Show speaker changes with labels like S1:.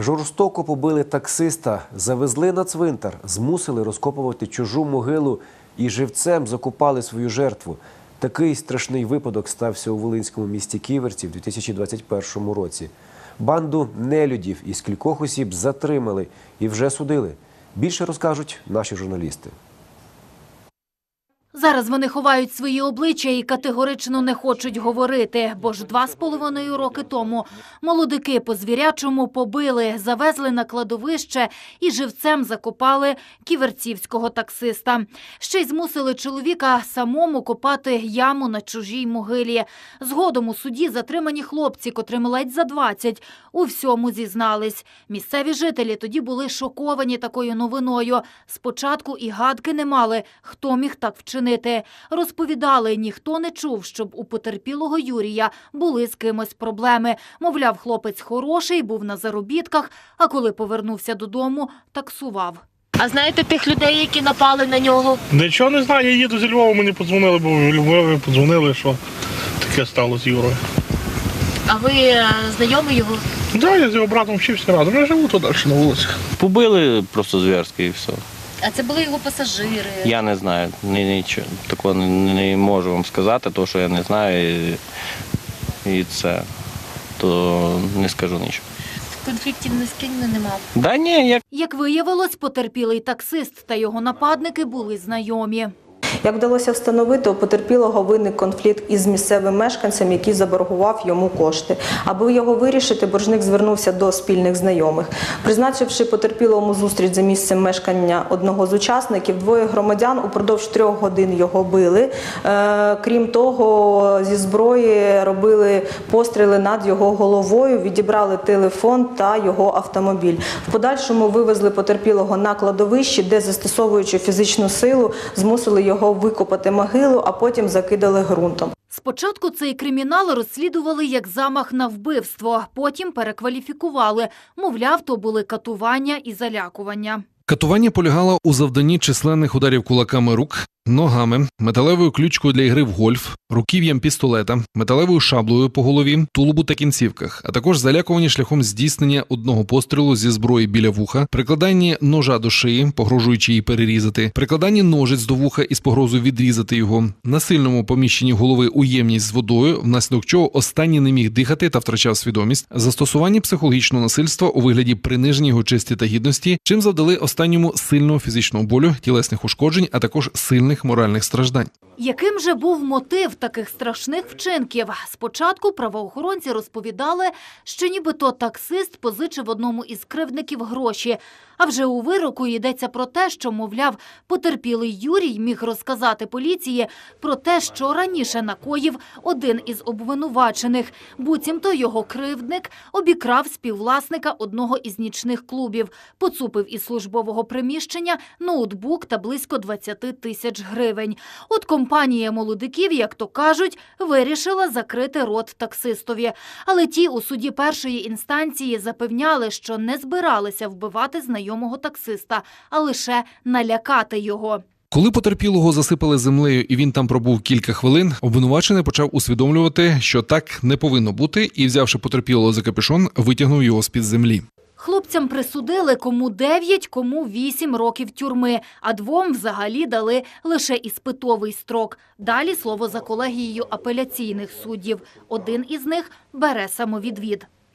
S1: Жорстоко побили таксиста, завезли на цвинтар, змусили розкопувати чужу могилу і живцем закопали свою жертву. Такий страшний випадок стався у волинському місті Ківерці в 2021 році. Банду нелюдів із кількох осіб затримали і вже судили. Більше розкажуть наші журналісти.
S2: Зараз вони ховають свої обличчя і категорично не хочуть говорити, бо ж два з половиною роки тому молодики по звірячому побили, завезли на кладовище і живцем закопали ківерцівського таксиста. Ще й змусили чоловіка самому копати яму на чужій могилі. Згодом у суді затримані хлопці, котрим ледь за 20, у всьому зізнались. Місцеві жителі тоді були шоковані такою новиною. Спочатку і гадки не мали, хто міг так вчинити. Розповідали, ніхто не чув, щоб у потерпілого Юрія були з кимось проблеми. Мовляв, хлопець хороший, був на заробітках, а коли повернувся додому, таксував.
S3: А знаєте тих людей, які напали на нього?
S4: Нічого не знаю, я їду зі Львова, мені подзвонили, бо в Львові подзвонили, що таке стало з Юрою.
S3: А ви е, знайомі його?
S4: Так, да, я з його братом вчився разом, я живу тут далі на вулиці.
S5: Побили просто зв'язки і все.
S3: А це були його пасажири.
S5: Я не знаю, ні, нічого такого не, не можу вам сказати, тому що я не знаю і, і це, то не скажу нічого.
S3: Конфліктів не з ким не мав.
S5: Да ні, як
S2: Як виявилось, потерпілий таксист та його нападники були знайомі.
S6: Як вдалося встановити, у потерпілого виник конфлікт із місцевим мешканцем, який заборгував йому кошти. Аби його вирішити, боржник звернувся до спільних знайомих. Призначивши потерпілому зустріч за місцем мешкання одного з учасників, двоє громадян упродовж трьох годин його били. Е, Крім того, зі зброї робили постріли над його головою, відібрали телефон та його автомобіль. В подальшому вивезли потерпілого на кладовище, де, застосовуючи фізичну силу, змусили його викопати могилу, а потім закидали ґрунтом.
S2: Спочатку цей кримінал розслідували як замах на вбивство, потім перекваліфікували. Мовляв, то були катування і залякування.
S7: Катування полягало у завданні численних ударів кулаками рук, ногами, металевою ключкою для ігри в гольф, руків'ям пістолета, металевою шаблею по голові, тулубу та кінцівках, а також залякувані шляхом здійснення одного пострілу зі зброї біля вуха, прикладанні ножа до шиї, погрожуючи її перерізати, прикладанні ножиць до вуха із погрозою відрізати його, насильному поміщенні голови у ємність з водою, внаслідок чого останній не міг дихати та втрачав свідомість, застосуванні психологічного насильства у вигляді приниження його честі та гідності, чим завдали останньому сильного фізичного болю, тілесних ушкоджень, а також сильних моральних страждань.
S2: Яким же був мотив таких страшних вчинків? Спочатку правоохоронці розповідали, що нібито таксист позичив одному із кривдників гроші. А вже у вироку йдеться про те, що, мовляв, потерпілий Юрій міг розказати поліції про те, що раніше накоїв один із обвинувачених. Буцімто його кривдник обікрав співвласника одного із нічних клубів, поцупив із службового приміщення ноутбук та близько 20 тисяч гривень. От компанія молодиків, як то кажуть, вирішила закрити рот таксистові. Але ті у суді першої інстанції запевняли, що не збиралися вбивати знайомого таксиста, а лише налякати його.
S7: Коли потерпілого засипали землею і він там пробув кілька хвилин, обвинувачений почав усвідомлювати, що так не повинно бути, і, взявши потерпілого за капюшон, витягнув його з під землі.
S2: Хлопцям присудили кому 9, кому 8 років тюрми, а двом взагалі дали лише іспитовий строк. Далі слово за колегією апеляційних суддів. Один із них бере самовідвід.